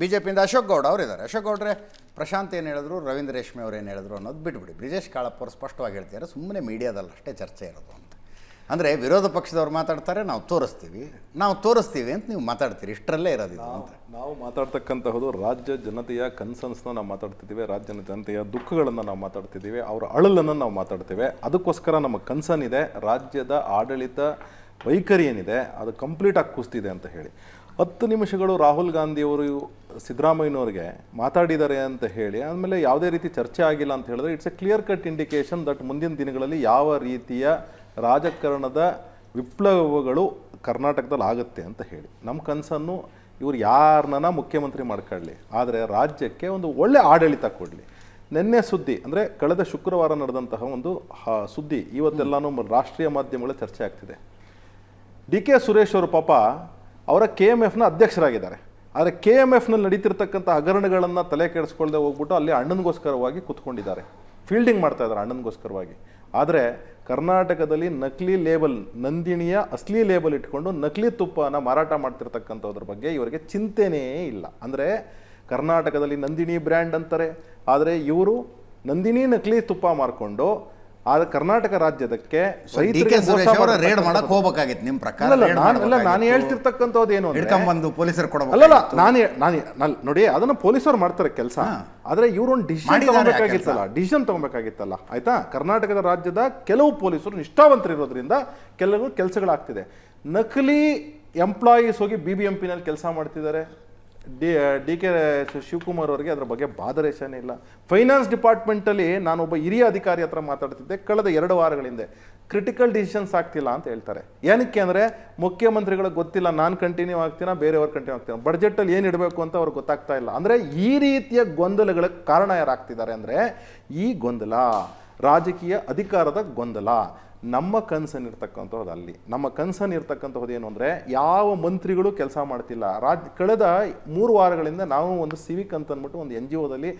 B J ಪಿಯಿಂದ ಅಶೋಕ್ ಗೌಡ ಅವರಿದ್ದಾರೆ. ಅಶೋಕ್ ಗೌಡ್ರೆ ಪ್ರಶಾಂತ್ ಏನು ಹೇಳಿದ್ರು ರವೀಂದ್ರ ರೇಷ್ಮೆ ಅವ್ರು ಏನು ಹೇಳಿದ್ರು ಅನ್ನೋದು ಬಿಟ್ಬಿಡಿ. ಬ್ರಿಜೇಶ್ ಕಾಳಪ್ಪ ಅವರು ಸ್ಪಷ್ಟವಾಗಿ ಹೇಳ್ತಿದ್ದಾರೆ ಸುಮ್ಮನೆ ಮೀಡಿಯಾದಲ್ಲಿ ಅಷ್ಟೇ ಚರ್ಚೆ ಇರೋದು ಅಂತ. ಅಂದರೆ ವಿರೋಧ ಪಕ್ಷದವ್ರು ಮಾತಾಡ್ತಾರೆ, ನಾವು ತೋರಿಸ್ತೀವಿ. ನಾವು ತೋರಿಸ್ತೀವಿ ಅಂತ ನೀವು ಮಾತಾಡ್ತೀರಿ, ಇಷ್ಟರಲ್ಲೇ ಇರೋದು ಇದು ಅಂತ. ನಾವು ಮಾತಾಡ್ತಕ್ಕಂತಹದ್ದು ರಾಜ್ಯ ಜನತೆಯ ಕನ್ಸನ್ಸ್ನ ನಾವು ಮಾತಾಡ್ತಿದ್ದೀವಿ, ರಾಜ್ಯ ಜನತೆಯ ದುಃಖಗಳನ್ನು ನಾವು ಮಾತಾಡ್ತಿದ್ದೀವಿ, ಅವರ ಅಳಲನ್ನು ನಾವು ಮಾತಾಡ್ತೀವಿ. ಅದಕ್ಕೋಸ್ಕರ ನಮ್ಮ ಕನ್ಸರ್ನ್ ಇದೆ, ರಾಜ್ಯದ ಆಡಳಿತ ವೈಖರಿ ಏನಿದೆ, ಅದು ಕಂಪ್ಲೀಟಾಗಿ ಕುಸ್ತಿದೆ ಅಂತ ಹೇಳಿ. ಹತ್ತು ನಿಮಿಷಗಳು ರಾಹುಲ್ ಗಾಂಧಿಯವರು, ಸಿದ್ದರಾಮಯ್ಯನವ್ರಿಗೆ ಮಾತಾಡಿದ್ದಾರೆ ಅಂತ ಹೇಳಿ ಆಮೇಲೆ ಯಾವುದೇ ರೀತಿ ಚರ್ಚೆ ಆಗಿಲ್ಲ ಅಂತ ಹೇಳಿದ್ರೆ it's a clear cut indication that ಮುಂದಿನ ದಿನಗಳಲ್ಲಿ ಯಾವ ರೀತಿಯ ರಾಜಕಾರಣದ ವಿಪ್ಲವಗಳು ಕರ್ನಾಟಕದಲ್ಲಿ ಆಗುತ್ತೆ ಅಂತ ಹೇಳಿ. ನಮ್ಮ ಕನಸನ್ನು ಇವ್ರು ಯಾರನ್ನ ಮುಖ್ಯಮಂತ್ರಿ ಮಾಡ್ಕೊಳ್ಳಿ ಆದರೆ ರಾಜ್ಯಕ್ಕೆ ಒಂದು ಒಳ್ಳೆ ಆಡಳಿತ ಕೊಡಲಿ. ನಿನ್ನೆ ಸುದ್ದಿ, ಅಂದರೆ ಕಳೆದ ಶುಕ್ರವಾರ ನಡೆದಂತಹ ಒಂದು ಸುದ್ದಿ, ಇವತ್ತೆಲ್ಲನೂ ರಾಷ್ಟ್ರೀಯ ಮಾಧ್ಯಮಗಳ ಚರ್ಚೆ ಆಗ್ತಿದೆ. ಡಿ ಕೆ ಸುರೇಶ್ ಅವರು ಪಾಪ ಅವರ ಕೆ ಎಂ ಎಫ್ನ ಅಧ್ಯಕ್ಷರಾಗಿದ್ದಾರೆ. ಆದರೆ ಕೆ ಎಂ ಎಫ್ನಲ್ಲಿ ನಡೀತಿರ್ತಕ್ಕಂಥ ಹಗರಣಗಳನ್ನು ತಲೆ ಕೆಡಿಸ್ಕೊಳ್ಳದೆ ಹೋಗ್ಬಿಟ್ಟು ಅಲ್ಲಿ ಅಣ್ಣನಿಗೋಸ್ಕರವಾಗಿ ಕುತ್ಕೊಂಡಿದ್ದಾರೆ. ಫೀಲ್ಡಿಂಗ್ ಮಾಡ್ತಾ ಇದ್ದಾರೆ ಅಣ್ಣನಿಗೋಸ್ಕರವಾಗಿ. ಆದರೆ ಕರ್ನಾಟಕದಲ್ಲಿ ನಕಲಿ ಲೇಬಲ್ ನಂದಿನಿಯ ಅಸ್ಲಿ ಲೇಬಲ್ ಇಟ್ಕೊಂಡು ನಕಲಿ ತುಪ್ಪನ ಮಾರಾಟ ಮಾಡ್ತಿರ್ತಕ್ಕಂಥದ್ರ ಬಗ್ಗೆ ಇವರಿಗೆ ಚಿಂತೆನೇ ಇಲ್ಲ. ಅಂದರೆ ಕರ್ನಾಟಕದಲ್ಲಿ ನಂದಿನಿ ಬ್ರ್ಯಾಂಡ್ ಅಂತಾರೆ. ಆದರೆ ಇವರು ನಂದಿನಿ ನಕಲಿ ತುಪ್ಪ ಮಾರ್ಕೊಂಡು ಆದ್ರೆ ಕರ್ನಾಟಕ ರಾಜ್ಯದಕ್ಕೆ ರೇಡ್. ಮಾಡಕ್ ಹೋಗ್ಬೇಕಾಗಿತ್ತು ನಿಮ್ಮ ಪ್ರಕಾರ ಅಲ್ಲ ನಾನು. ಹೇಳ್ತಿರ್ತಕ್ಕಂಥದ್ದು ಏನು ಬಂದು ಹಿಡ್ಕೊಂಬಂದು ಪೊಲೀಸರು ಕೊಡಬೇಕು. ನಾನು ನಾನು ನಾನು ನೋಡಿ ಅದನ್ನ ಪೊಲೀಸರು ಮಾಡ್ತಾರೆ ಕೆಲಸ. ಆದ್ರೆ ಇವ್ರೊಂದು ಒಂದು ಡಿಸಿಷನ್ ತಗೋಬೇಕಾಗಿತ್ತಲ್ಲ ಡಿಸಿಷನ್ ತಗೋಬೇಕಾಗಿತ್ತಲ್ಲ ಆಯ್ತಾ? ಕರ್ನಾಟಕದ ರಾಜ್ಯದ ಕೆಲವು ಪೊಲೀಸರು ನಿಷ್ಠಾವಂತರಿರೋದ್ರಿಂದ ಕೆಲವು ಕೆಲಸಗಳಾಗ್ತಿದೆ. ನಕಲಿ ಎಂಪ್ಲಾಯೀಸ್ ಹೋಗಿ ಬಿ ಬಿ ಎಂ ಪಿನಲ್ಲಿ ಕೆಲಸ ಮಾಡ್ತಿದ್ದಾರೆ. ಡಿ ಡಿ ಕೆ ಶಿವಕುಮಾರ್ ಅವರಿಗೆ ಅದರ ಬಗ್ಗೆ ಬಾದರೇಶನೇ ಇಲ್ಲ. ಫೈನಾನ್ಸ್ ಡಿಪಾರ್ಟ್ಮೆಂಟಲ್ಲಿ ನಾನೊಬ್ಬ ಹಿರಿಯ ಅಧಿಕಾರಿ ಹತ್ರ ಮಾತಾಡ್ತಿದ್ದೆ. ಕಳೆದ ಎರಡು ವಾರಗಳಿಂದ ಕ್ರಿಟಿಕಲ್ ಡಿಸಿಷನ್ಸ್ ಆಗ್ತಿಲ್ಲ ಅಂತ ಹೇಳ್ತಾರೆ. ಏನಕ್ಕೆ ಅಂದರೆ ಮುಖ್ಯಮಂತ್ರಿಗಳಿಗೆ ಗೊತ್ತಿಲ್ಲ, ನಾನು ಕಂಟಿನ್ಯೂ ಆಗ್ತೀನ, ಬೇರೆಯವ್ರು ಕಂಟಿನ್ಯೂ ಆಗ್ತೀನ ಬಡ್ಜೆಟಲ್ಲಿ ಏನು ಇಡಬೇಕು ಅಂತ ಅವ್ರಿಗೆ ಗೊತ್ತಾಗ್ತಾ ಇಲ್ಲ. ಅಂದರೆ, ಈ ರೀತಿಯ ಗೊಂದಲಗಳ ಕಾರಣ ಯಾರಾಗ್ತಿದ್ದಾರೆ ಅಂದರೆ, ಈ ಗೊಂದಲ, ರಾಜಕೀಯ ಅಧಿಕಾರದ ಗೊಂದಲ. ನಮ್ಮ ಕನ್ಸನ್ ಇರ್ತಕ್ಕಂಥದ್ದು ಅಲ್ಲಿ. ನಮ್ಮ ಕನ್ಸನ್ ಇರ್ತಕ್ಕಂಥದ್ದು ಏನು ಅಂದರೆ ಯಾವ ಮಂತ್ರಿಗಳು ಕೆಲಸ ಮಾಡ್ತಿಲ್ಲ. ರಾಜ್ ಕಳೆದ ಮೂರು ವಾರಗಳಿಂದ ನಾವು ಒಂದು ಸಿವಿಕ್ ಅಂತ ಅಂದ್ಬಿಟ್ಟು ಒಂದು ಎನ್ ಜಿ ಒದಲ್ಲಿ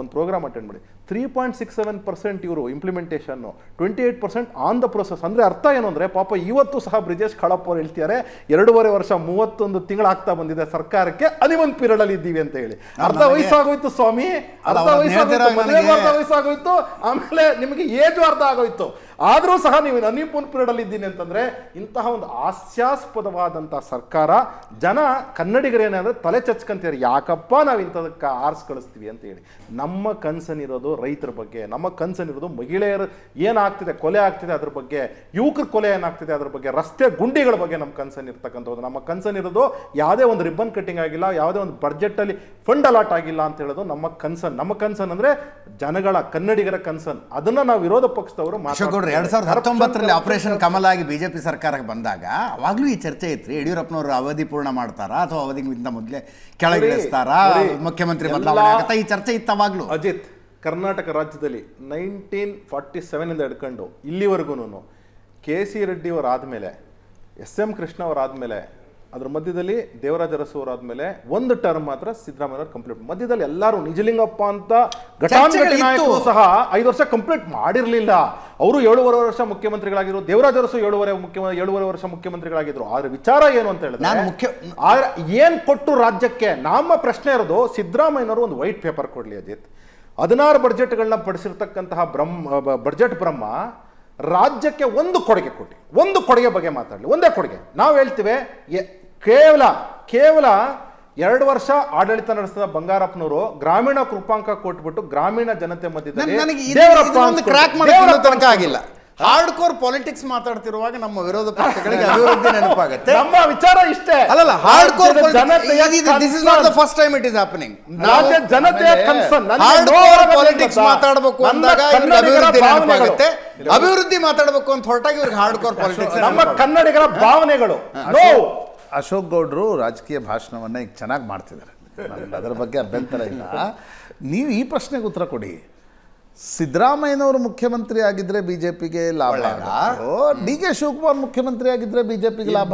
ಒಂದು ಪ್ರೋಗ್ರಾಮ್ ಅಟೆಂಡ್ ಮಾಡಿ three point six seven percent ಇವರು ಇಂಪ್ಲಿಮೆಂಟೇಷನ್ನು twenty eight percent on the process ಅಂದರೆ ಅರ್ಥ ಏನು ಅಂದರೆ ಪಾಪ ಇವತ್ತು ಸಹ ಬ್ರಿಜೇಶ್ ಖಳಪ್ಪ ಅವ್ರು ಹೇಳ್ತಿದ್ದಾರೆ ಎರಡೂವರೆ ವರ್ಷ ಮೂವತ್ತೊಂದು ತಿಂಗಳಾಗ್ತಾ ಬಂದಿದೆ ಸರ್ಕಾರಕ್ಕೆ ಅನಿಮನ್ ಪೀರಿಯಡ್ ಅಲ್ಲಿ ಇದ್ದೀವಿ ಅಂತ ಹೇಳಿ. ಅರ್ಧ ವಯಸ್ಸಾಗೋಯ್ತು ಸ್ವಾಮಿ. ಅರ್ಧ ವಯಸ್ಸಾಗೋಯ್ತು. ಆಮೇಲೆ ನಿಮಗೆ ಏಜು ಅರ್ಧ ಆಗೋಯ್ತು. ಆದರೂ ಸಹ ನೀವು ಅನಿಪುನ್ ಪೀರಿಯಡ್ ಅಲ್ಲಿ ಇದ್ದೀನಿ ಅಂತಂದ್ರೆ ಇಂತಹ ಒಂದು ಹಾಸ್ಯಾಸ್ಪದವಾದಂತಹ ಸರ್ಕಾರ ಜನ ಕನ್ನಡಿಗರೇನಂದ್ರೆ ತಲೆ ಚಚ್ಕಂತೀರಿ ಯಾಕಪ್ಪ ನಾವು ಇಂಥದಕ್ಕೆ ಆರ್ಸ್ ಕಳಿಸ್ತೀವಿ ಅಂತ ಹೇಳಿ. ನಮ್ಮ ಕನ್ಸನ್ ಇರೋದು ರೈತರ ಬಗ್ಗೆ, ನಮ್ಮ ಕನ್ಸನ್ ಇರೋದು ಮಹಿಳೆಯರು ಏನಾಗ್ತಿದೆ, ಕೊಲೆ ಆಗ್ತಿದೆ ಅದ್ರ ಬಗ್ಗೆ, ಯುವಕರ ಕೊಲೆ ಏನಾಗ್ತಿದೆ ಅದ್ರ ಬಗ್ಗೆ, ರಸ್ತೆ ಗುಂಡಿಗಳ ಬಗ್ಗೆ ನಮ್ಮ ಕನ್ಸನ್ ಇರ್ತಕ್ಕಂಥದ್ದು ನಮ್ಮ ಕನ್ಸನ್ ಇರೋದು ಯಾವುದೇ ಒಂದು ರಿಬ್ಬನ್ ಕಟ್ಟಿಂಗ್ ಆಗಿಲ್ಲ, ಯಾವುದೇ ಒಂದು ಬಡ್ಜೆಟಲ್ಲಿ ಫಂಡ್ ಅಲಾಟ್ ಆಗಿಲ್ಲ ಅಂತ ಹೇಳೋದು ನಮ್ಮ ಕನ್ಸನ್. ನಮ್ಮ ಕನ್ಸನ್ ಅಂದ್ರೆ ಜನಗಳ, ಕನ್ನಡಿಗರ ಕನ್ಸನ್. ಅದನ್ನ ನಾವು ವಿರೋಧ ಪಕ್ಷದವರು ಅಶೋಕ್ ಗೌಡ್ರು ಎರಡ್ ಸಾವಿರದ ಹತ್ತೊಂಬತ್ತರಲ್ಲಿ ಆಪರೇಷನ್ ಕಮಲ ಆಗಿ ಬಿಜೆಪಿ ಸರ್ಕಾರಕ್ಕೆ ಬಂದಾಗ ಅವಾಗ್ಲೂ ಈ ಚರ್ಚೆ ಇತ್ತು ಯಡಿಯೂರಪ್ಪನವರು ಅವಧಿ ಪೂರ್ಣ ಮಾಡ್ತಾರಾ ಅಥವಾ ಅವಧಿಗಿಂತ ಮೊದಲೇ ಕೆಳಗಿಳಿಸ್ತಾರಾ ಮುಖ್ಯಮಂತ್ರಿ ಬದಲಾವಣೆ ಆಗುತ್ತಾ? ಈ ಚರ್ಚೆ ಇತ್ತು ಅವಾಗ್ಲೂ? ಅಜಿತ್ ಕರ್ನಾಟಕ ರಾಜ್ಯದಲ್ಲಿ ನೈನ್ಟೀನ್ ಫಾರ್ಟಿ ಸೆವೆನಿಂದ ಹಿಡ್ಕೊಂಡು ಇಲ್ಲಿವರೆಗೂ ಕೆ ಸಿ ರೆಡ್ಡಿ ಆದಮೇಲೆ ಎಸ್ ಎಂ ಕೃಷ್ಣ ಅವರಾದ್ಮೇಲೆ ಅದ್ರ ಮಧ್ಯದಲ್ಲಿ ದೇವರಾಜ ಅರಸು ಆದ್ಮೇಲೆ ಒಂದು ಟರ್ಮ್ ಮಾತ್ರ ಸಿದ್ದರಾಮಯ್ಯ ಕಂಪ್ಲೀಟ್ ಮಧ್ಯದಲ್ಲಿ ಎಲ್ಲರೂ ನಿಜಲಿಂಗಪ್ಪ ಅಂತ ಘಟಾನುಘಟಿ. ನಾಯಕರು ಸಹ ಐದು ವರ್ಷ ಕಂಪ್ಲೀಟ್ ಮಾಡಿರಲಿಲ್ಲ. ಅವರು ಏಳುವರೆ ವರ್ಷ ಮುಖ್ಯಮಂತ್ರಿಗಳಾಗಿದ್ರು. ದೇವರಾಜ ಅರಸು ಏಳುವರೆ ಮುಖ್ಯ ಏಳುವರೆ ವರ್ಷ ಮುಖ್ಯಮಂತ್ರಿಗಳಾಗಿದ್ರು. ಆದ್ರೆ ವಿಚಾರ ಏನು ಅಂತ ಹೇಳಿದ್ರೆ ಮುಖ್ಯ- ಆದ್ರೆ ಏನ್ ಕೊಟ್ಟು ರಾಜ್ಯಕ್ಕೆ? ನಮ್ಮ ಪ್ರಶ್ನೆ ಇರೋದು ಸಿದ್ದರಾಮಯ್ಯನವರು ಒಂದು ವೈಟ್ ಪೇಪರ್ ಕೊಡ್ಲಿ ಅಜಿತ್. ಹದಿನಾರು ಬಡ್ಜೆಟ್ಗಳನ್ನ ಪಡಿಸಿರ್ತಕ್ಕಂತಹ ಬ್ರಹ್ಮ ಬಜೆಟ್ ಬಡ್ಜೆಟ್ ಬ್ರಹ್ಮ ರಾಜ್ಯಕ್ಕೆ ಒಂದು ಕೊಡುಗೆ ಕೊಟ್ಟಿ ಒಂದು ಕೊಡುಗೆ ಬಗ್ಗೆ ಮಾತಾಡಲಿ. ಒಂದೇ ಕೊಡುಗೆ. ನಾವು ಹೇಳ್ತೀವಿ ಕೇವಲ ಕೇವಲ ಎರಡು ವರ್ಷ ಆಡಳಿತ ನಡೆಸಿದ ಬಂಗಾರಪ್ಪನವರು ಗ್ರಾಮೀಣ ಕೃಪಾಂಕ ಕೊಟ್ಬಿಟ್ಟು ಗ್ರಾಮೀಣ ಜನತೆ ಮಧ್ಯದಲ್ಲಿ ಆಗಿಲ್ಲ. ಹಾರ್ಡ್ ಕೋರ್ ಪಾಲಿಟಿಕ್ಸ್ ಮಾತಾಡ್ತಿರುವಾಗ ನಮ್ಮ ವಿರೋಧ ಪಕ್ಷಗಳಿಗೆ ಅಭಿವೃದ್ಧಿ ನೆನಪಾಗುತ್ತೆ. ನಮ್ಮ ವಿಚಾರ ಇಷ್ಟೇ. ಅಲ್ಲಲ್ಲ hard core this is not the first time it is happening ರಾಜ್ಯ ಜನತೆಯ ಕನ್ಸರ್ನ್ ಹಾರ್ಡ್ ಕೋರ್ ಪಾಲಿಟಿಕ್ಸ್ ಮಾತಾಡಬೇಕು ಅಂದಾಗ ಇವ್ರಿಗೆ ಅಭಿವೃದ್ಧಿ ನೆನಪಾಗುತ್ತೆ. ಅಭಿವೃದ್ಧಿ ಮಾತಾಡಬೇಕು ಅಂತ ಹೊರಟಾಗಿ ಇವ್ರಿಗೆ ಹಾರ್ಡ್ ಕೋರ್ ಪಾಲಿಟಿಕ್ಸ್ ನಮ್ಮ ಕನ್ನಡಿಗರ ಭಾವನೆಗಳು. ನೋ ಅಶೋಕ್ ಗೌಡ್ರು ರಾಜಕೀಯ ಭಾಷಣವನ್ನ ಈಗ ಚೆನ್ನಾಗಿ ಮಾಡ್ತಿದ್ದಾರೆ. ಅದರ ಬಗ್ಗೆ ಅಭ್ಯಂತರ ಇಲ್ಲ. ನೀವು ಈ ಪ್ರಶ್ನೆಗೆ ಉತ್ತರ ಕೊಡಿ. ಸಿದ್ದರಾಮಯ್ಯನವರು ಮುಖ್ಯಮಂತ್ರಿ ಆಗಿದ್ರೆ ಬಿಜೆಪಿಗೆ ಲಾಭ? ಡಿ ಕೆ ಶಿವಕುಮಾರ್ ಮುಖ್ಯಮಂತ್ರಿ ಆಗಿದ್ರೆ ಬಿಜೆಪಿಗೆ ಲಾಭ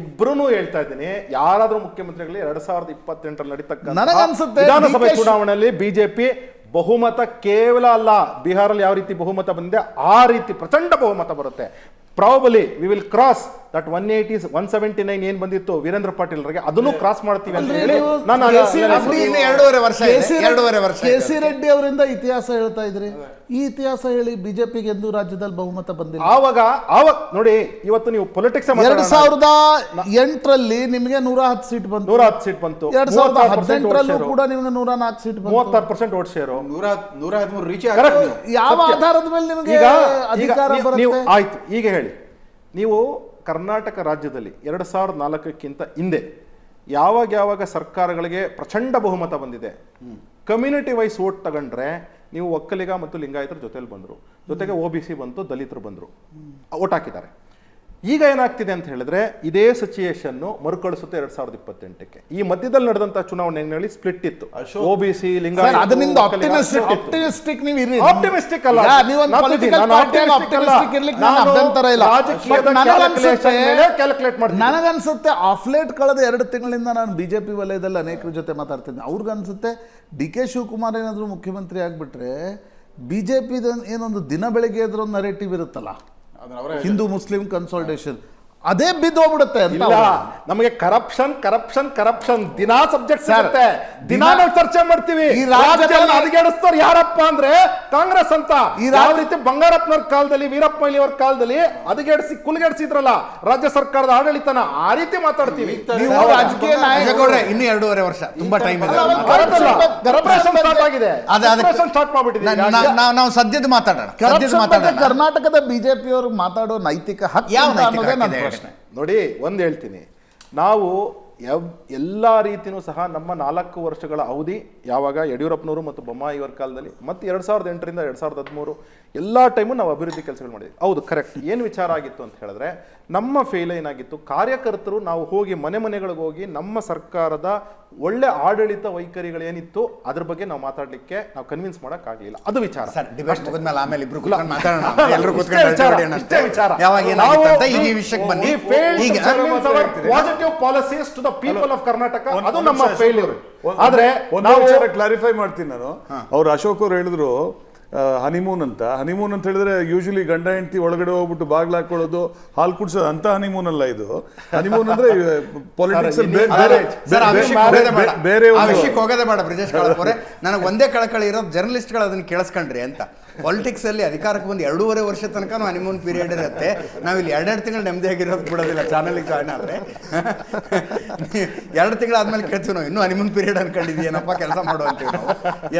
ಇಬ್ರು ಹೇಳ್ತಾ ಇದ್ದೀನಿ ಯಾರಾದ್ರೂ ಮುಖ್ಯಮಂತ್ರಿಗಳು ಎರಡ್ ಸಾವಿರದ ಇಪ್ಪತ್ತೆಂಟರಲ್ಲಿ ನಡೀತಕ್ಕಂಥ ನನಗನ್ಸುತ್ತೆ ವಿಧಾನಸಭೆ ಚುನಾವಣೆಯಲ್ಲಿ ಬಿಜೆಪಿ ಬಹುಮತ ಕೇವಲ ಅಲ್ಲ. ಬಿಹಾರಲ್ಲಿ ಯಾವ ರೀತಿ ಬಹುಮತ ಬಂದಿದೆ ಆ ರೀತಿ ಪ್ರಚಂಡ ಬಹುಮತ ಬರುತ್ತೆ. Probably we will cross that one eighty one seventy nine ಏನ್ ಬಂದಿತ್ತು ವೀರೇಂದ್ರ ಪಾಟೀಲ್ ರಿಗೆ ಅದನ್ನು ಕ್ರಾಸ್ ಮಾಡ್ತೀವಿ ಅಂತ ಹೇಳಿ ನಾನು ಎರಡೂವರೆ ವರ್ಷ ಎರಡೂವರೆ ವರ್ಷ ಕೆ ಇದೆ. ಸಿ ರೆಡ್ಡಿ ಅವರಿಂದ ಇತಿಹಾಸ ಹೇಳ್ತಾ ಇದ್ರಿ. ಈ ಇತಿಹಾಸ ಹೇಳಿ ಬಿಜೆಪಿಗೆ ಎಂದು ರಾಜ್ಯದಲ್ಲಿ ಬಹುಮತ ಬಂದಿಲ್ಲ. ಆವಾಗ ಆವಾಗ ನೋಡಿ ಇವತ್ತು ನೀವು ಪೊಲಿಟಿಕ್ಸ್ ಎರಡ್ ಸಾವಿರದ ಎಂಟರಲ್ಲಿ ನಿಮಗೆ ನೂರ ಹತ್ತು ಸೀಟ್ ಬಂತು. ನೂರ ಹತ್ತು ಸೀಟ್ ಬಂತು. ಎರಡ್ ಸಾವಿರದ ಹದಿನೆಂಟರಲ್ಲೂ ಕೂಡ ನಿಮಗೆ ನೂರ ನಾಲ್ಕು ಸೀಟ್ ಬಂತು. ಮೂವತ್ತಾರು ಪರ್ಸೆಂಟ್ ಓಟ್ ಶೇರು ನೂರ ನೂರ ಹದಿಮೂರು ರೀಚ್ ಯಾವ ಆಧಾರದ ಮೇಲೆ ನಿಮಗೆ ಈಗ ಅಧಿಕಾರ ಬರುತ್ತೆ? ಆಯ್ತು ಈಗ ಹೇಳಿ. ನೀವು ಕರ್ನಾಟಕ ರಾಜ್ಯದಲ್ಲಿ ಎರಡು ಸಾವಿರದ ನಾಲ್ಕಕ್ಕಿಂತ ಹಿಂದೆ ಯಾವಾಗ ಯಾವಾಗ ಸರ್ಕಾರಗಳಿಗೆ ಪ್ರಚಂಡ ಬಹುಮತ ಬಂದಿದೆ ಕಮ್ಯುನಿಟಿ ವೈಸ್ ಓಟ್ ತಗೊಂಡ್ರೆ ನೀವು ಒಕ್ಕಲಿಗ ಮತ್ತು ಲಿಂಗಾಯತರ ಜೊತೆಲಿ ಬಂದರು. ಜೊತೆಗೆ ಒ ಬಿ ಸಿ ಬಂತು ದಲಿತರು ಬಂದರು. ಓಟ್ ಹಾಕಿದ್ದಾರೆ. ಈಗ ಏನಾಗ್ತಿದೆ ಅಂತ ಹೇಳಿದ್ರೆ ಇದೇ ಸಿಚುಯೇಷನ್ ಮರುಕಳಿಸುತ್ತೆ ಎರಡ್ ಸಾವಿರದ ಇಪ್ಪತ್ತೆಂಟಕ್ಕೆ. ಈ ಮಧ್ಯದಲ್ಲಿ ನಡೆದಂತ ಹೇಳಿ? ಸ್ಪ್ಲಿಟ್ ಇತ್ತು. OBC optimistic. ಆಪ್ಟಿಮಿಸ್ಟಿಕ್ ನೀವು ಇರಿ ಅಲ್ಲ. ನೀವು But ನನಗನ್ಸುತ್ತೆ ಆಫ್ಲೇಟ್ ಕಳೆದ ಎರಡು ತಿಂಗಳಿಂದ ನಾನು ಬಿಜೆಪಿ ವಲಯದಲ್ಲಿ ಅನೇಕರ ಜೊತೆ ಮಾತಾಡ್ತೀನಿ ಅವ್ರಿಗನ್ಸುತ್ತೆ ಡಿ ಕೆ ಶಿವಕುಮಾರ್ ಏನಾದರೂ ಮುಖ್ಯಮಂತ್ರಿ ಆಗ್ಬಿಟ್ರೆ ಬಿಜೆಪಿ ಏನೊಂದು ದಿನ ಬೆಳಿಗ್ಗೆ ಒಂದು ನರೇಟಿವ್ ಇರುತ್ತಲ್ಲ. ஹிந்து முஸ்லீம் கன்சால்டேஷன் ಅದೇ ಬಿದ್ದೋಗ್ಬಿಡುತ್ತೆ ಅಂತ ಇಲ್ಲ ನಮಗೆ ಕರಪ್ಷನ್ ಕರಪ್ಷನ್ ಕರಪ್ಷನ್ ದಿನಾ ಸಬ್ಜೆಕ್ಟ್ ಸಿಗುತ್ತೆ ದಿನಾ ನಾವು ಚರ್ಚೆ ಮಾಡ್ತೀವಿ. ಈ ರಾಜ್ಯದಲ್ಲಿ- ರಾಜ್ಯವನ್ನು ಹದಗೆಡಿಸ್ತವ್ರು ಯಾರಪ್ಪ ಅಂದ್ರೆ ಕಾಂಗ್ರೆಸ್ ಅಂತ. ಈ ಯಾವ ರಾಜ್ಯ- ರೀತಿ ಬಂಗಾರಪ್ಪನವ್ರ ಕಾಲದಲ್ಲಿ ವೀರಪ್ಪ ಮೊಯ್ಲಿಯವ್ರ ಕಾಲದಲ್ಲಿ ಅದಿಗೆಡಿಸಿ ಕುಲ್ಗೆಡಿಸಿದ್ರಲ್ಲ ರಾಜ್ಯ ಸರ್ಕಾರದ ಆಡಳಿತನ ಆ ರೀತಿ ಮಾತಾಡ್ತೀವಿ. ನೀವು ರಾಜಕೀಯ ನಾಯಕರು ಇನ್ನು ಎರಡೂವರೆ ವರ್ಷ. ತುಂಬಾ ಟೈಮ್ ಇದೆ. ಸ್ಟಾರ್ಟ್ ಆಗಿದೆ. ಸ್ಟಾರ್ಟ್ ಮಾಡ್ಬಿಟ್ಟಿದ್ದೀವಿ ನಾವು ನಾವು ಸದ್ಯದ ಮಾತಾಡೋಣ. ಸದ್ಯದ ಮಾತಾಡೋಣ. ಕರ್ನಾಟಕದ ಬಿಜೆಪಿಯವರು ಮಾತಾಡೋ ನೈತಿಕ ಹಕ್ಕು ಯಾವ ನೈತಿಕ? ಪ್ರಶ್ನೆ. ನೋಡಿ ಒಂದು ಹೇಳ್ತೀನಿ. ನಾವು ಎವ್ ಎಲ್ಲ ರೀತಿಯೂ ಸಹ ನಮ್ಮ ನಾಲ್ಕು ವರ್ಷಗಳ ಅವಧಿ ಯಾವಾಗ ಯಡಿಯೂರಪ್ಪನವರು ಮತ್ತು ಬೊಮ್ಮಾಯಿಯವರ ಕಾಲದಲ್ಲಿ ಮತ್ತು ಎರಡು ಸಾವಿರದ ಎಂಟರಿಂದ ಎರಡು ಸಾವಿರದ ಹದಿಮೂರು ಎಲ್ಲ ಟೈಮು ನಾವು ಅಭಿವೃದ್ಧಿ ಕೆಲಸಗಳು ಮಾಡಿದ್ವಿ. ಹೌದು ಕರೆಕ್ಟ್ ಏನು ವಿಚಾರ ಆಗಿತ್ತು ಅಂತ ಹೇಳಿದ್ರೆ ನಮ್ಮ ಫೇಲ್ ಏನಾಗಿತ್ತು ಕಾರ್ಯಕರ್ತರು ನಾವು ಹೋಗಿ ಮನೆ ಮನೆಗಳಿಗೆ ಹೋಗಿ ನಮ್ಮ ಸರ್ಕಾರದ ಒಳ್ಳೆ ಆಡಳಿತ ವೈಖರಿಗಳೇನಿತ್ತು ಅದ್ರ ಬಗ್ಗೆ ನಾವು ಮಾತಾಡಲಿಕ್ಕೆ ನಾವು ಕನ್ವಿನ್ಸ್ ಮಾಡೋಕ್ಕಾಗಲಿಲ್ಲ ಅದು ವಿಚಾರ. ಆಮೇಲೆ ಇಬ್ರು ಕೂತ್ಕೊಂಡು ಮಾತಾಡೋಣ. ಎಲ್ಲರೂ ಇಷ್ಟೇ ಆಫ್ ಕರ್ನಾಟಕ ಅದು ನಮ್ಮ ಫೇಲ್ಯೂರ್ ಆದ್ರೆ ನಾವು ಕ್ಲಾರಿಫೈ ಮಾಡ್ತೀನಿ ನಾನು. ಅವ್ರು ಅಶೋಕ್ ಅವ್ರು ಹೇಳಿದ್ರು ಹನಿಮೂನ್ ಅಂತ. ಹನಿಮೂನ್ ಅಂತ ಹೇಳಿದ್ರೆ ಯೂಶಲಿ ಗಂಡ ಹೆಂಡತಿ ಒಳಗಡೆ ಹೋಗ್ಬಿಟ್ಟು ಬಾಗ್ಲ ಹಾಕೊಳ್ಳೋದು ಹಾಲು ಕುಡ್ಸೋದು ಅಂತ ಹನಿಮೂನ್ ಅಲ್ಲ ಇದು. ಹನಿಮೂನ್ ಅಂದ್ರೆ ಪೊಲಿಟಿಕ್ಸ್ ಬೇರೆ ಹೋಗೋದೇ ಬೇಡ. ಬ್ರಿಜೇಶ್ ಕಾಳಪ್ಪವ್ರೆ ನನಗೆ ಒಂದೇ ಕಳಕಳಿ ಇರೋದು ಜರ್ನಲಿಸ್ಟ್ಗಳು ಅದನ್ನ ಕೇಳಿಸ್ಕೊಂಡ್ರಿ ಅಂತ. ಪಾಲಿಟಿಕ್ಸ್ ಅಲ್ಲಿ ಅಧಿಕಾರಕ್ಕೆ ಬಂದು ಎರಡೂವರೆ ವರ್ಷ ತನಕ ಹನಿಮೂನ್ ಪೀರಿಯಡ್ ಇರುತ್ತೆ. ನಾವು ಇಲ್ಲಿ ಎರಡೆರಡು ತಿಂಗಳು ನೆಮ್ಮದಿಯಾಗಿರೋದು ಬಿಡೋದಿಲ್ಲ ಚಾನಲ್ ಜಾಯ್ನ್ ಆದ್ರೆ. ಎರಡು ತಿಂಗಳಾದ್ಮೇಲೆ ಕೇಳ್ತೀವಿ ನಾವು ಇನ್ನೂ ಹನಿಮೂನ್ ಪೀರಿಯಡ್ ಅನ್ಕೊಂಡಿದ್ದೀನಪ್ಪ ಕೆಲಸ ಮಾಡುವಂತೀವಿ ನಾವು.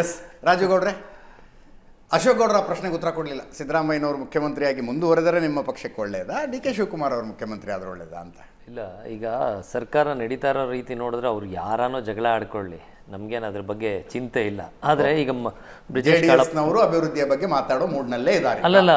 ಎಸ್ ರಾಜು ಗೌಡ್ರೆ? ಅಶೋಕ್ ಗೌಡರ ಪ್ರಶ್ನೆಗೆ ಉತ್ತರ ಕೊಡಲಿಲ್ಲ. ಸಿದ್ದರಾಮಯ್ಯನವರು ಮುಖ್ಯಮಂತ್ರಿಯಾಗಿ ಮುಂದುವರೆದರೆ ನಿಮ್ಮ ಪಕ್ಷಕ್ಕೆ ಒಳ್ಳೆಯದಾ ಡಿ ಕೆ ಶಿವಕುಮಾರ್ ಅವರು ಮುಖ್ಯಮಂತ್ರಿ ಆದ್ರೆ ಒಳ್ಳೆಯದಾ ಅಂತ. ಇಲ್ಲ ಈಗ ಸರ್ಕಾರ ನಡೀತಾ ಇರೋ ರೀತಿ ನೋಡಿದ್ರೆ ಅವ್ರು ಯಾರಾನೋ ಜಗಳ ಆಡ್ಕೊಳ್ಳಿ. ನಮ್ಗೇನು ಅದ್ರ ಬಗ್ಗೆ ಚಿಂತೆ ಇಲ್ಲ. ಆದರೆ ಈಗ ಬ್ರಿಜೇಶ್ ಕಾಳಪ್ಪನವರು ಅಭಿವೃದ್ಧಿಯ ಬಗ್ಗೆ ಮಾತಾಡೋ ಮೂಡ್ನಲ್ಲೇ ಇದ್ದಾರೆ. ಅಲ್ಲಲ್ಲ.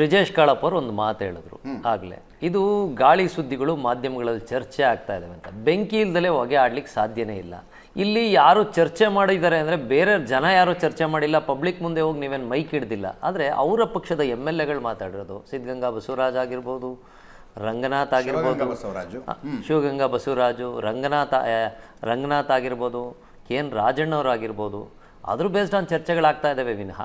ಬ್ರಿಜೇಶ್ ಕಾಳಪ್ಪ ಅವರು ಒಂದು ಮಾತು ಹೇಳಿದ್ರು ಆಗ್ಲೇ. ಇದು ಗಾಳಿ ಸುದ್ದಿಗಳು ಮಾಧ್ಯಮಗಳಲ್ಲಿ ಚರ್ಚೆ ಆಗ್ತಾ ಇದಾವೆ ಅಂತ. ಬೆಂಕಿ ಇಲ್ದಲೇ ಹೊಗೆ ಆಡ್ಲಿಕ್ಕೆ ಸಾಧ್ಯನೇ ಇಲ್ಲ. ಇಲ್ಲಿ ಯಾರು ಚರ್ಚೆ ಮಾಡಿದ್ದಾರೆ ಅಂದರೆ ಬೇರೆ ಜನ ಯಾರು ಚರ್ಚೆ ಮಾಡಿಲ್ಲ ಪಬ್ಲಿಕ್ ಮುಂದೆ ಹೋಗಿ ನೀವೇನು ಮೈಕ್ ಹಿಡ್ದಿಲ್ಲ. ಆದರೆ ಅವರ ಪಕ್ಷದ ಎಂ ಎಲ್ ಎಗಳು ಮಾತಾಡಿರೋದು. ಸಿದ್ಧಗಂಗಾ ಬಸವರಾಜ್ ಆಗಿರ್ಬೋದು ರಂಗನಾಥ್ ಆಗಿರ್ಬೋದು ಶಿವಗಂಗಾ ಬಸವರಾಜು. ರಂಗನಾಥ ರಂಗನಾಥ್ ಆಗಿರ್ಬೋದು ಕೆ ಎನ್ ರಾಜಣ್ಣವ್ರು ಆಗಿರ್ಬೋದು ಅದ್ರ ಬೇಸ್ಡ್ ಆನ್ ಚರ್ಚೆಗಳಾಗ್ತಾ ಇದ್ದಾವೆ ವಿನಃ,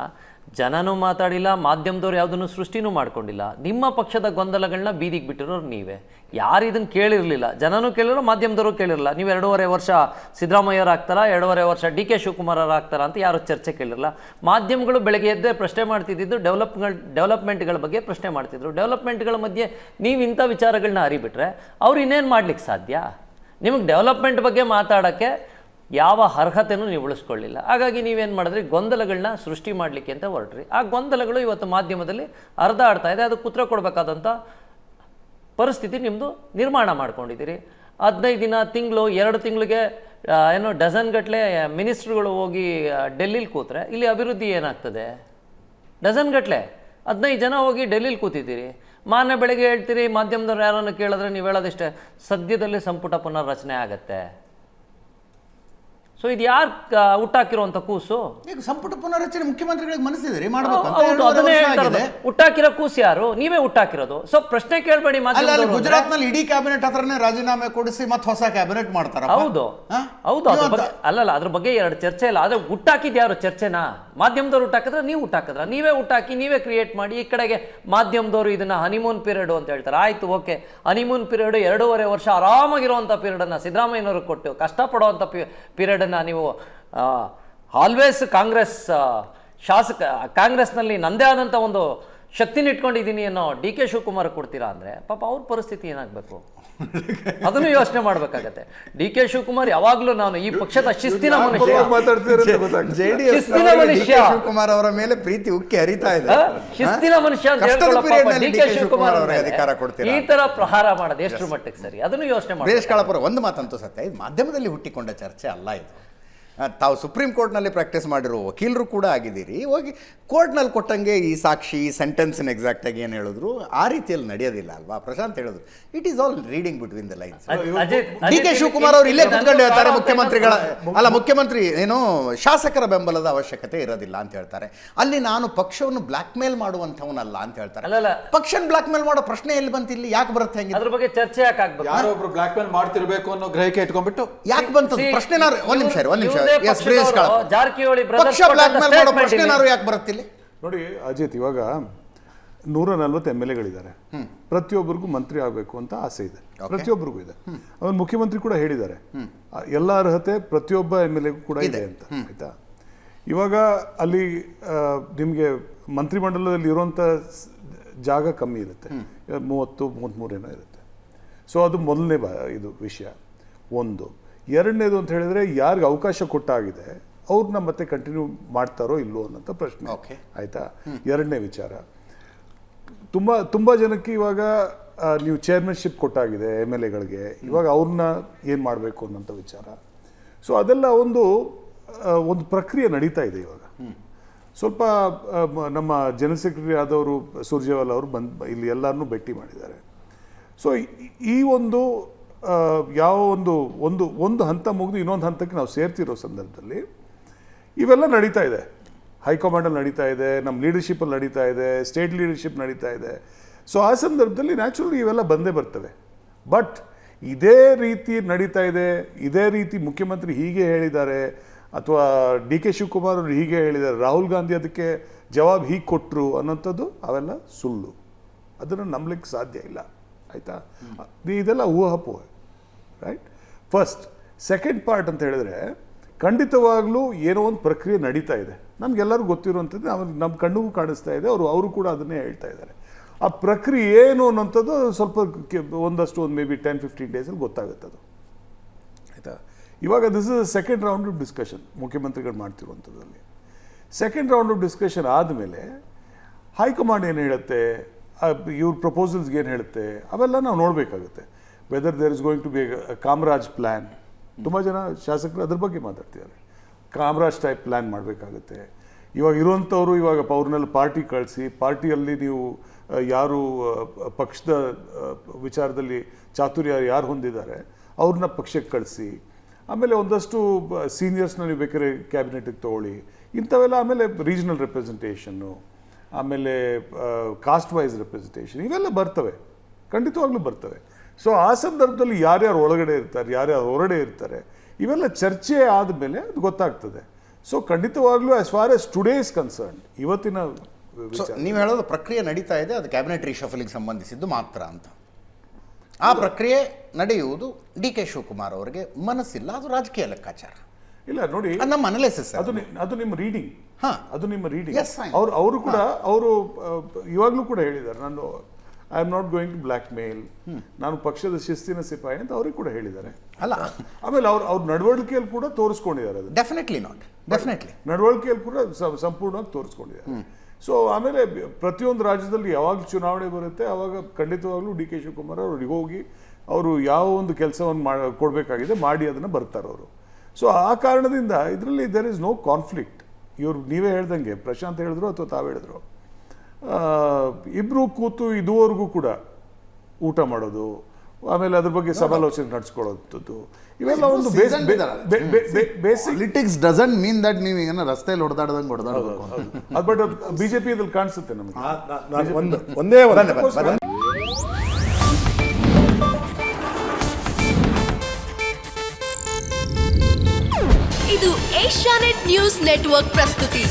ಜನನೂ ಮಾತಾಡಿಲ್ಲ, ಮಾಧ್ಯಮದವ್ರು ಯಾವುದನ್ನು ಸೃಷ್ಟಿನೂ ಮಾಡ್ಕೊಂಡಿಲ್ಲ. ನಿಮ್ಮ ಪಕ್ಷದ ಗೊಂದಲಗಳನ್ನ ಬೀದಿಗೆ ಬಿಟ್ಟಿರೋರು ನೀವೇ. ಯಾರು ಇದನ್ನು ಕೇಳಿರಲಿಲ್ಲ? ಜನನೂ ಕೇಳಿರೋ ಮಾಧ್ಯಮದವರು ಕೇಳಿರಲ್ಲ ನೀವು ಎರಡೂವರೆ ವರ್ಷ ಸಿದ್ದರಾಮಯ್ಯವ್ರು ಆಗ್ತಾರಾ, ಎರಡೂವರೆ ವರ್ಷ ಡಿ ಕೆ ಶಿವಕುಮಾರ್ ಆಗ್ತಾರ ಆಗ್ತಾರಾ ಅಂತ ಯಾರು ಚರ್ಚೆ ಕೇಳಿರಲ್ಲ ಮಾಧ್ಯಮಗಳು ಬೆಳಗ್ಗೆ ಎದ್ದೇ ಪ್ರಶ್ನೆ ಮಾಡ್ತಿದ್ದಿದ್ದು ಡೆವಲಪ್ಗಳು ಡೆವಲಪ್ಮೆಂಟ್ಗಳ ಬಗ್ಗೆ ಪ್ರಶ್ನೆ ಮಾಡ್ತಿದ್ರು. ಡೆವಲಪ್ಮೆಂಟ್ಗಳ ಮಧ್ಯೆ ನೀವು ಇಂಥ ವಿಚಾರಗಳನ್ನ ಅರಿಬಿಟ್ರೆ ಅವ್ರು ಇನ್ನೇನು ಮಾಡ್ಲಿಕ್ಕೆ ಸಾಧ್ಯ? ನಿಮಗೆ ಡೆವಲಪ್ಮೆಂಟ್ ಬಗ್ಗೆ ಮಾತಾಡೋಕ್ಕೆ ಯಾವ ಅರ್ಹತೆನೂ ನೀವು ಉಳಿಸ್ಕೊಳ್ಳಿಲ್ಲ. ಹಾಗಾಗಿ ನೀವೇನು ಮಾಡಿದ್ರಿ? ಗೊಂದಲಗಳನ್ನ ಸೃಷ್ಟಿ ಮಾಡಲಿಕ್ಕೆ ಅಂತ ಹೊರಟ್ರಿ. ಆ ಗೊಂದಲಗಳು ಇವತ್ತು ಮಾಧ್ಯಮದಲ್ಲಿ ಅರ್ಧ ಆಡ್ತಾ ಇದೆ. ಅದಕ್ಕೆ ಉತ್ತರ ಕೊಡಬೇಕಾದಂಥ ಪರಿಸ್ಥಿತಿ ನಿಮ್ಮದು ನಿರ್ಮಾಣ ಮಾಡ್ಕೊಂಡಿದ್ದೀರಿ. ಹದಿನೈದು ದಿನ, ತಿಂಗಳು, ಎರಡು ತಿಂಗಳಿಗೆ ಏನು ಡಜನ್ ಗಟ್ಟಲೆ ಮಿನಿಸ್ಟ್ರುಗಳು ಹೋಗಿ ಡೆಲ್ಲಿಲಿ ಕೂತ್ರೆ ಇಲ್ಲಿ ಅಭಿವೃದ್ಧಿ ಏನಾಗ್ತದೆ? ಡಜನ್ ಗಟ್ಟಲೆ ಹದಿನೈದು ಜನ ಹೋಗಿ ಡೆಲ್ಲಿಲಿ ಕೂತಿದ್ದೀರಿ. ಮಾನ್ಯ ಬೆಳಗ್ಗೆ ಹೇಳ್ತೀರಿ, ಮಾಧ್ಯಮದವ್ರು ಯಾರನ್ನು ಕೇಳಿದ್ರೆ ನೀವು ಹೇಳೋದಿಷ್ಟೇ, ಸದ್ಯದಲ್ಲಿ ಸಂಪುಟ ಪುನರ್ರಚನೆ ಆಗತ್ತೆ. ಸೊ ಇದು ಯಾರು ಹುಟ್ಟಾಕಿರುವಂಥ ಕೂಸು? ಈಗ ಸಂಪುಟ ಪುನರಚನೆ ಮುಖ್ಯಮಂತ್ರಿಗಳಿಗೆ ಮನಸ್ಸಿದೆ ಮಾಡಬೇಕು ಅದನ್ನೇ. ಹುಟ್ಟಾಕಿರೋ ಕೂಸು ಯಾರು? ನೀವೇ ಹುಟ್ಟಾಕಿರೋದು. ಸೊ ಪ್ರಶ್ನೆ ಕೇಳಬೇಡಿ ಗುಜರಾತ್ನಲ್ಲಿ. ಇಡೀ ಕ್ಯಾಬಿನೆಟ್ ಹತ್ರನೇ ರಾಜೀನಾಮೆ ಕೊಡಿಸಿ ಮತ್ತೆ ಹೊಸ ಕ್ಯಾಬಿನೆಟ್ ಮಾಡ್ತಾರ ಹೌದು. ಹೌದು ಅಲ್ಲಲ್ಲ ಅದ್ರ ಬಗ್ಗೆ ಎರಡು ಚರ್ಚೆ ಇಲ್ಲ. ಆದ್ರೆ ಹುಟ್ಟಾಕಿದ್ಯಾರು ಚರ್ಚೆನಾ? ಮಾಧ್ಯಮದವ್ರು ಊಟ ಹಾಕಿದ್ರೆ ನೀವು ಊಟ ಹಾಕಿದ್ರ. ನೀವೇ ಊಟ ಹಾಕಿ, ನೀವೇ ಕ್ರಿಯೇಟ್ ಮಾಡಿ, ಈ ಕಡೆಗೆ ಮಾಧ್ಯಮದವರು ಇದನ್ನ ಹನಿಮೂನ್ ಪೀರಿಯಡ್ ಅಂತ ಹೇಳ್ತಾರೆ. ಆಯ್ತು ಓಕೆ ಹನಿಮೂನ್ ಪೀರಿಯಡ್ ಎರಡೂವರೆ ವರ್ಷ ಆರಾಮಾಗಿರುವಂಥ ಪೀರಿಯಡನ್ನು ಸಿದ್ದರಾಮಯ್ಯನವ್ರಿಗೆ ಕೊಟ್ಟು ಕಷ್ಟಪಡುವಂಥ ಪಿ ಪೀರಿಯಡನ್ನು ನೀವು ಆಲ್ವೇಸ್ ಕಾಂಗ್ರೆಸ್ ಶಾಸಕ, ಕಾಂಗ್ರೆಸ್ನಲ್ಲಿ ನಂದೇ ಆದಂಥ ಒಂದು ಶಕ್ತಿನ ಇಟ್ಕೊಂಡಿದ್ದೀನಿ ಅನ್ನೋ ಡಿ ಕೆ ಶಿವಕುಮಾರ್ ಕೊಡ್ತೀರಾ ಅಂದರೆ, ಪಾಪ ಅವ್ರ ಪರಿಸ್ಥಿತಿ ಏನಾಗಬೇಕು? ಅದನ್ನು ಯೋಚನೆ ಮಾಡ್ಬೇಕಾಗತ್ತೆ. ಡಿ ಕೆ ಶಿವಕುಮಾರ್ ಯಾವಾಗ್ಲೂ ನಾನು ಈ ಪಕ್ಷದ ಶಿಸ್ತಿನ ಮನುಷ್ಯ. ಮಾತಾಡ್ತಿದ್ದಾರೆ ಅಂತ ಗೊತ್ತಾಗ್ತದೆ. ಜೆಡಿಎಸ್ ಶಿಸ್ತಿನ ಮನುಷ್ಯ. ಶಿವಕುಮಾರ್ ಅವರ ಮೇಲೆ ಪ್ರೀತಿ ಉಕ್ಕಿ ಹರಿತಾ ಇದೆ? ಶಿಸ್ತಿನ ಮನುಷ್ಯ ಅಂತ ಡಿ ಕೆ ಶಿವಕುಮಾರ್ ಅವರ ಅಧಿಕಾರ ಕೊಡ್ತೀರಾ? ಈ ತರ ಪ್ರಹಾರ ಮಾಡೋದು ಎಷ್ಟು ಮಟ್ಟಿಗೆ ಸರಿ? ಅದನ್ನು ಯೋಚನೆ ಮಾಡಿ ಒಂದು ಮಾತಂತೂ ಸತ್ಯ ಇದು ಮಾಧ್ಯಮದಲ್ಲಿ ಹುಟ್ಟಿಕೊಂಡ ಚರ್ಚೆ ಅಲ್ಲ ಇದು. ತಾವು ಸುಪ್ರೀಂ ಕೋರ್ಟ್ನಲ್ಲಿ ಪ್ರಾಕ್ಟೀಸ್ ಮಾಡಿರೋ ವಕೀಲರು ಕೂಡ ಆಗಿದ್ದೀರಿ. ಹೋಗಿ ಕೋರ್ಟ್ನಲ್ಲಿ ಕೊಟ್ಟಂಗೆ ಈ ಸಾಕ್ಷಿ ಈ ಸೆಂಟೆನ್ಸ್ನ ಎಕ್ಸಾಕ್ಟಾಗಿ ಏನು ಹೇಳಿದ್ರು? ಆ ರೀತಿಯಲ್ಲಿ ನಡೆಯೋದಿಲ್ಲ ಅಲ್ವಾ? ಪ್ರಶಾಂತ್ ಹೇಳಿದ್ರು it is all reading between the lines D K Shivakumar ಅವರು ಇಲ್ಲೇ ಕುತ್ಕೊಂಡು ಹೇಳ್ತಾರೆ ಮುಖ್ಯಮಂತ್ರಿಗಳ ಅಲ್ಲ ಮುಖ್ಯಮಂತ್ರಿ ಏನು ಶಾಸಕರ ಬೆಂಬಲದ ಅವಶ್ಯಕತೆ ಇರೋದಿಲ್ಲ ಅಂತ ಹೇಳ್ತಾರೆ. ಅಲ್ಲಿ ನಾನು ಪಕ್ಷವನ್ನು ಬ್ಲಾಕ್ ಮೇಲ್ ಮಾಡುವಂಥವನಲ್ಲ ಅಂತ ಹೇಳ್ತಾರೆ. ಅಲ್ಲ ಪಕ್ಷನ ಬ್ಲಾಕ್ ಮೇಲ್ ಮಾಡೋ ಪ್ರಶ್ನೆ ಎಲ್ಲಿ ಬಂತು ಇಲ್ಲಿ ಯಾಕೆ ಬರುತ್ತೆ ಹಂಗೆ ಅದ್ರ ಬಗ್ಗೆ ಚರ್ಚೆ ಯಾಕೆ ಆಗ್ಬೇಕು? ಯಾರೋ ಒಬ್ರು ಬ್ಲಾಕ್ ಮೇಲ್ ಮಾಡ್ತಿರ್ಬೇಕು ಅನ್ನೋ ಗ್ರಹಿಕೆ ಇಟ್ಕೊಂಡ್ಬಿಟ್ಟು ಯಾಕೆ ಬಂತು? ಪ್ರಶ್ನೆ ಪ್ರಶ್ನೆನಾರು ಒಂದ್ ನಿಮಿಷ ಒಂದ್ ನಿಮಿಷ ಜಾರಕಿಹೊಳಿ brothers ಪಕ್ಷ ಬ್ಲಾಕ್ ಮೇಲ್ ಮಾಡೋ ಪ್ರಶ್ನೆನಾರು ಇಲ್ಲಿ. ಯಾಕೆ ಬರುತ್ತಿಲ್ಲ? ನೋಡಿ ಅಜಿತ್ ಇವಾಗ ನೂರ ನಲ್ವತ್ತು ಎಂ ಎಲ್ ಎಗಳಿದ್ದಾರೆ. ಪ್ರತಿಯೊಬ್ಬರಿಗೂ ಮಂತ್ರಿ ಆಗಬೇಕು ಅಂತ ಆಸೆ ಇದೆ. ಪ್ರತಿಯೊಬ್ಬರಿಗೂ ಇದೆ. ಅವನು ಮುಖ್ಯಮಂತ್ರಿ ಕೂಡ ಹೇಳಿದ್ದಾರೆ. ಎಲ್ಲ ಅರ್ಹತೆ ಪ್ರತಿಯೊಬ್ಬ ಎಂ ಎಲ್ ಎಗೂ ಕೂಡ ಇದೆ. ಅಂತ ಆಯ್ತಾ? ಇವಾಗ ಅಲ್ಲಿ ನಿಮಗೆ ಮಂತ್ರಿಮಂಡಲದಲ್ಲಿ ಇರುವಂಥ ಸ್- ಜಾಗ ಕಮ್ಮಿ ಇರುತ್ತೆ. ಮೂವತ್ತು ಮೂವತ್ತು ಮೂವತ್ತ್ಮೂರೇನೋ ಇರುತ್ತೆ. ಸೊ ಅದು ಮೊದಲನೇ ಬ ಇದು ವಿಷಯ. ಒಂದು ಎರಡನೇದು ಅಂತ ಹೇಳಿದ್ರೆ ಯಾರಿಗೆ ಅವಕಾಶ ಕೊಟ್ಟಾಗಿದೆ ಅವ್ರನ್ನ ಮತ್ತೆ ಕಂಟಿನ್ಯೂ ಮಾಡ್ತಾರೋ ಇಲ್ಲೋ ಅನ್ನೋಂಥ ಪ್ರಶ್ನೆ. ಆಯ್ತಾ? ಎರಡನೇ ವಿಚಾರ. ತುಂಬ ತುಂಬ ಜನಕ್ಕೆ ಇವಾಗ ನೀವು ಚೇರ್ಮನ್ಶಿಪ್ ಕೊಟ್ಟಾಗಿದೆ ಎಂ ಎಲ್ ಎಗಳಿಗೆ ಇವಾಗ ಅವ್ರನ್ನ ಏನು ಮಾಡಬೇಕು ಅನ್ನೋಂಥ ವಿಚಾರ. ಸೊ ಅದೆಲ್ಲ ಒಂದು ಒಂದು ಪ್ರಕ್ರಿಯೆ ನಡೀತಾ ಇದೆ ಇವಾಗ. ಸ್ವಲ್ಪ ನಮ್ಮ ಜನರಲ್ ಸೆಕ್ರೆಟರಿ ಆದವರು ಸುರ್ಜೇವಾಲ್ ಅವರು ಬಂದು ಇಲ್ಲಿ ಎಲ್ಲರನ್ನೂ ಭೇಟಿ ಮಾಡಿದ್ದಾರೆ. ಸೊ ಈ ಒಂದು ಯಾವ ಒಂದು ಒಂದು ಒಂದು ಹಂತ ಮುಗಿದು ಇನ್ನೊಂದು ಹಂತಕ್ಕೆ ನಾವು ಸೇರ್ತಿರೋ ಸಂದರ್ಭದಲ್ಲಿ ಇವೆಲ್ಲ ನಡೀತಾ ಇದೆ. ಹೈಕಮಾಂಡಲ್ಲಿ ನಡೀತಾ ಇದೆ ನಮ್ಮ ಲೀಡರ್ಶಿಪ್ಪಲ್ಲಿ ನಡೀತಾ ಇದೆ ಸ್ಟೇಟ್ ಲೀಡರ್ಶಿಪ್ ನಡೀತಾ ಇದೆ. ಸೊ ಆ ಸಂದರ್ಭದಲ್ಲಿ ನ್ಯಾಚುರಲಿ ಇವೆಲ್ಲ ಬಂದೇ ಬರ್ತವೆ. ಬಟ್ ಇದೇ ರೀತಿ ನಡೀತಾ ಇದೆ ಇದೇ ರೀತಿ ಮುಖ್ಯಮಂತ್ರಿ ಹೀಗೆ ಹೇಳಿದ್ದಾರೆ ಅಥವಾ ಡಿ ಕೆ ಶಿವಕುಮಾರ್ ಅವರು ಹೀಗೆ ಹೇಳಿದ್ದಾರೆ ರಾಹುಲ್ ಗಾಂಧಿ ಅದಕ್ಕೆ ಜವಾಬ್ ಹೀಗೆ ಕೊಟ್ಟರು ಅನ್ನೋಂಥದ್ದು ಅವೆಲ್ಲ ಸುಳ್ಳು. ಅದನ್ನು ನಂಬಲಿಕ್ಕೆ ಸಾಧ್ಯ ಇಲ್ಲ. ಆಯಿತಾ? ಇದೆಲ್ಲ ಊಹಾಪೋಹ. ರೈಟ್ ಫಸ್ಟ್ ಸೆಕೆಂಡ್ ಪಾರ್ಟ್ ಅಂತ ಹೇಳಿದ್ರೆ, ಖಂಡಿತವಾಗ್ಲೂ ಏನೋ ಒಂದು ಪ್ರಕ್ರಿಯೆ ನಡೀತಾ ಇದೆ. ನಮಗೆಲ್ಲರಿಗೂ ಗೊತ್ತಿರುವಂಥದ್ದು ಅವ್ರಿಗೆ ನಮ್ಮ ಕಣ್ಣಿಗೂ ಕಾಣಿಸ್ತಾ ಇದೆ, ಅವರು ಅವರು ಕೂಡ ಅದನ್ನೇ ಹೇಳ್ತಾ ಇದ್ದಾರೆ. ಆ ಪ್ರಕ್ರಿಯೆ ಏನು ಅನ್ನೋಂಥದ್ದು ಸ್ವಲ್ಪ ಒಂದಷ್ಟು ಒಂದು ಮೇ ಬಿ ಟೆನ್ ಫಿಫ್ಟೀನ್ ಡೇಸಲ್ಲಿ ಗೊತ್ತಾಗುತ್ತೆ ಅದು. ಆಯಿತಾ? ಇವಾಗ this is second round of discussion ಮುಖ್ಯಮಂತ್ರಿಗಳು ಮಾಡ್ತಿರುವಂಥದ್ದಲ್ಲಿ ಸೆಕೆಂಡ್ ರೌಂಡ್ ಆಫ್ ಡಿಸ್ಕಷನ್ ಆದಮೇಲೆ, ಹೈಕಮಾಂಡ್ ಏನು ಹೇಳುತ್ತೆ? ಇವ್ರ ಪ್ರಪೋಸಲ್ಸ್ಗೆ ಏನು ಹೇಳುತ್ತೆ? ಅವೆಲ್ಲ ನಾವು ನೋಡಬೇಕಾಗುತ್ತೆ. Whether there is going to be Kamaraj plan ತುಂಬ ಜನ ಶಾಸಕರು ಅದ್ರ ಬಗ್ಗೆ ಮಾತಾಡ್ತಿದ್ದಾರೆ. ಕಾಮರಾಜ್ ಟೈಪ್ ಪ್ಲ್ಯಾನ್ ಮಾಡಬೇಕಾಗುತ್ತೆ. ಇವಾಗ ಇರುವಂಥವ್ರು ಇವಾಗ ಅವ್ರನ್ನೆಲ್ಲ ಪಾರ್ಟಿ ಕಳಿಸಿ, ಪಾರ್ಟಿಯಲ್ಲಿ ನೀವು ಯಾರು ಪಕ್ಷದ ವಿಚಾರದಲ್ಲಿ ಚಾತುರ್ಯ ಯಾರು ಹೊಂದಿದ್ದಾರೆ, ಅವ್ರನ್ನ ಪಕ್ಷಕ್ಕೆ ಕಳಿಸಿ, ಆಮೇಲೆ ಒಂದಷ್ಟು ಸೀನಿಯರ್ಸ್ನ ನೀವು ಬೇಕಾದ್ರೆ ಕ್ಯಾಬಿನೆಟಿಗೆ ತೊಗೊಳ್ಳಿ, ಇಂಥವೆಲ್ಲ ಆಮೇಲೆ ರೀಜನಲ್ ರೆಪ್ರೆಸೆಂಟೇಷನ್ನು ಆಮೇಲೆ ಕಾಸ್ಟ್ ವೈಸ್ ರೆಪ್ರೆಸೆಂಟೇಷನ್ ಇವೆಲ್ಲ ಬರ್ತವೆ. ಖಂಡಿತವಾಗ್ಲೂ ಬರ್ತವೆ. ಸೊ ಆ ಸಂದರ್ಭದಲ್ಲಿ ಯಾರ್ಯಾರು ಒಳಗಡೆ ಇರ್ತಾರೆ ಯಾರ್ಯಾರು ಹೊರಗಡೆ ಇರ್ತಾರೆ ಇವೆಲ್ಲ ಚರ್ಚೆ ಆದಮೇಲೆ ಅದು ಗೊತ್ತಾಗ್ತದೆ. ಸೊ ಖಂಡಿತವಾಗ್ಲೂ as far as today is concern ಇವತ್ತಿನ ನೀವು ಹೇಳೋದು ಪ್ರಕ್ರಿಯೆ ನಡೀತಾ ಇದೆ ಅದು ಕ್ಯಾಬಿನೆಟ್ ರಿಷಫಲಿಗೆ ಸಂಬಂಧಿಸಿದ್ದು ಮಾತ್ರ ಅಂತ. ಆ ಪ್ರಕ್ರಿಯೆ ನಡೆಯುವುದು ಡಿ ಕೆ ಶಿವಕುಮಾರ್ ಅವರಿಗೆ ಮನಸ್ಸಿಲ್ಲ ಅದು ರಾಜಕೀಯ ಲೆಕ್ಕಾಚಾರ. ಇಲ್ಲ ನೋಡಿ ನಮ್ಮ ಅನಲಿಸಿಸ್ ಅದು ಅದು ನಿಮ್ಮ ರೀಡಿಂಗ್ ಹಾಂ. ಅದು ನಿಮ್ಮ ರೀಡಿಂಗ್ ಅವ್ರು ಅವರು ಕೂಡ ಅವರು ಇವಾಗಲೂ ಕೂಡ ಹೇಳಿದ್ದಾರೆ ನಾನು I am not going to blackmail ನಾನು ಪಕ್ಷದ ಶಿಸ್ತಿನ ಸಿಪಾಯಿ ಅಂತ ಅವ್ರಿಗೆ ಕೂಡ ಹೇಳಿದ್ದಾರೆ. ಅಲ್ಲ. ಆಮೇಲೆ ಅವ್ರು ಅವ್ರ ನಡವಳಿಕೆಯಲ್ಲಿ ಕೂಡ ತೋರಿಸ್ಕೊಂಡಿದ್ದಾರೆ ಅದು ಡೆಫಿನೆಟ್ಲಿ ನಾಟ್ ಡೆಫಿನೆಟ್ಲಿ ನಡವಳಿಕೆಯಲ್ಲಿ ಕೂಡ ಸಂಪೂರ್ಣವಾಗಿ ತೋರಿಸ್ಕೊಂಡಿದ್ದಾರೆ. ಸೊ ಆಮೇಲೆ ಪ್ರತಿಯೊಂದು ರಾಜ್ಯದಲ್ಲಿ ಯಾವಾಗ ಚುನಾವಣೆ ಬರುತ್ತೆ ಅವಾಗ ಖಂಡಿತವಾಗ್ಲೂ ಡಿ ಕೆ ಶಿವಕುಮಾರ್ ಅವ್ರಿಗೆ ಹೋಗಿ ಅವರು ಯಾವ ಒಂದು ಕೆಲಸವನ್ನು ಮಾಡ ಕೊಡಬೇಕಾಗಿದೆ ಮಾಡಿ ಅದನ್ನು ಬರ್ತಾರೆ ಅವರು. ಸೊ ಆ ಕಾರಣದಿಂದ ಇದರಲ್ಲಿ ದೆರ್ ಇಸ್ ನೋ ಕಾನ್ಫ್ಲಿಕ್ಟ್ ಇವರು ನೀವೇ ಹೇಳ್ದಂಗೆ ಪ್ರಶಾಂತ್ ಹೇಳಿದ್ರು ಅಥವಾ ತಾವು ಹೇಳಿದ್ರು? ಇಬ್ಬರು ಕೂತು ಇದುವರೆಗೂ ಕೂಡ ಊಟ ಮಾಡೋದು ಆಮೇಲೆ ಅದ್ರ ಬಗ್ಗೆ ಸಮಾಲೋಚನೆ ನಡೆಸ್ಕೊಳ್ಳೋದು ಇವೆಲ್ಲ ಒಂದು ಪೊಲಿಟಿಕ್ಸ್ ಇದಾರಲ್ಲ. Basic politics doesn't mean that ನೀವು ಏನೋ ರಸ್ತೆಯಲ್ಲಿ ಹೊಡೆದಾಡ್ದಂಗೆ ಹೊಡೆದಾಡಬೇಕು ಅದು ಬಟ್ ಬಿಜೆಪಿ ಇದ್ರಲ್ಲಿ ಕಾಣಿಸುತ್ತೆ ನಮಗೆ. ಒಂದು ಒಂದೇ. ಇದು ಏಷ್ಯಾನೆಟ್ ನ್ಯೂಸ್ ನೆಟ್ವರ್ಕ್ ಪ್ರಸ್ತುತಿ.